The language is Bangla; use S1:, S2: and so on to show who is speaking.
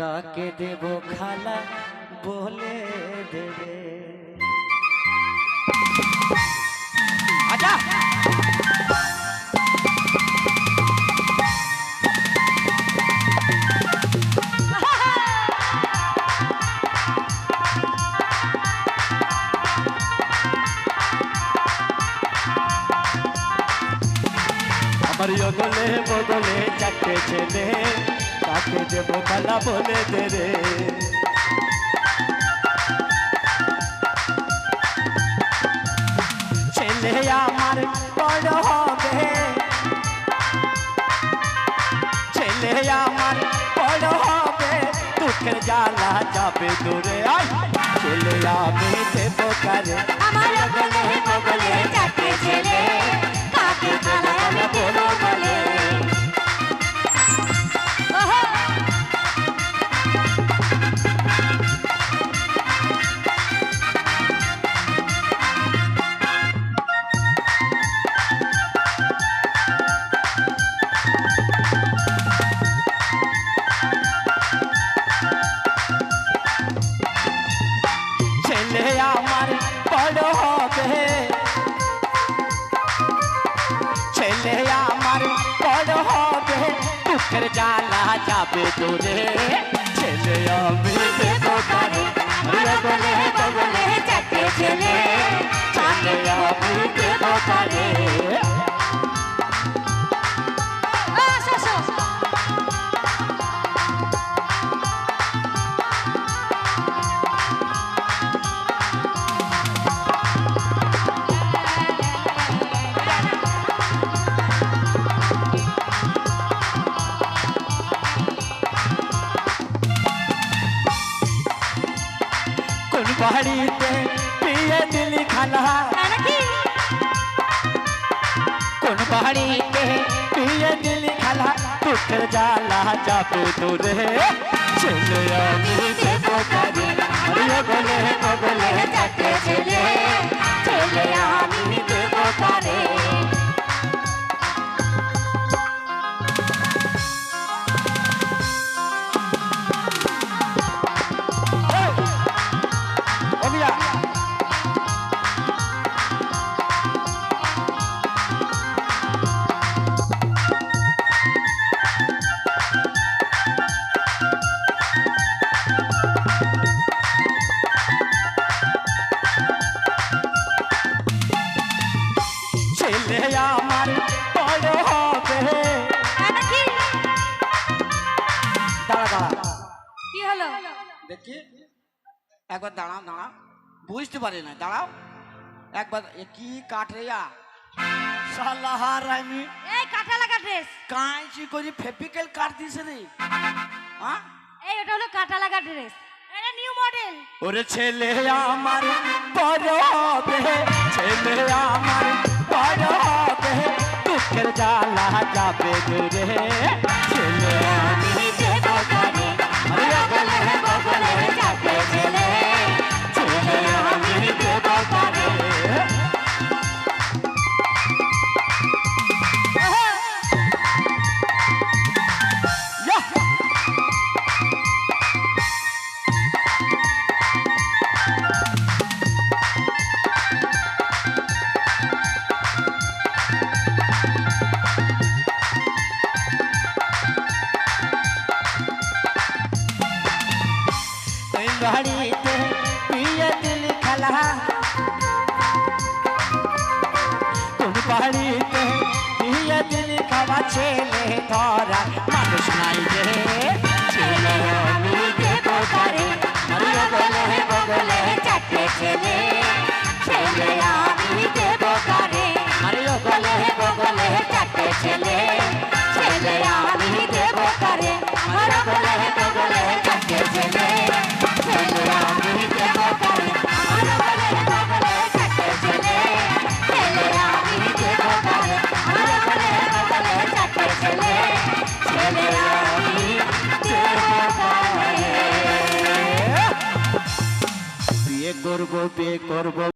S1: কাকে দেব খালা বলে দেবে? আজা আমার বগলে চারটে ছেলে কাকে দেব খালা বলে দে রে। ছেলে আমার বড় হবে। ছেলে আমার বড় হবে। দুঃখের জ্বালা যাবে দূরে। আয়। ছেলে আমি দেব কারে।
S2: আমার বগলে বগলে
S1: যাবে দূরে ছেলে আমি। দেব কারে
S2: বগলে বগলে চারটে ছেলে
S1: ছেলে আমি দেব কোন বাড়িতে বিয়ে দিলি খালা
S2: নাকি
S1: কোন বাড়িতে বিয়ে দিলি খালা দুঃখের জ্বালা যাবে দূরে ছেলে আমি দেব কারে আরে বলে বলে
S2: চারটে
S1: আমার বড় হবে। দাঁড়া দাঁড়া।
S2: কি হলো?
S1: দেখি। একবার দাঁড়াও দাঁড়াও বুঝতে পারি না দাঁড়াও একবার কি কাঠ রেয়া সালাহার আমি।
S2: এই কাটা লাগা ড্রেস
S1: কাঁচি করে ফেপিক্যাল কাট দিছে রে। হ্যাঁ
S2: এই ওটা হলো কাটা লাগা ড্রেস এটা নিউ মডেল
S1: ওরে ছেলে আমার বড় হবে। ছেলে আমার বড় হবে দুঃখের জ্বালা যাবে দূরে ছেলে কোন বাড়িতে বিয়ে দিল খাওয়া ছেলে ধরা মানুষ নাই রে। করব পে করব।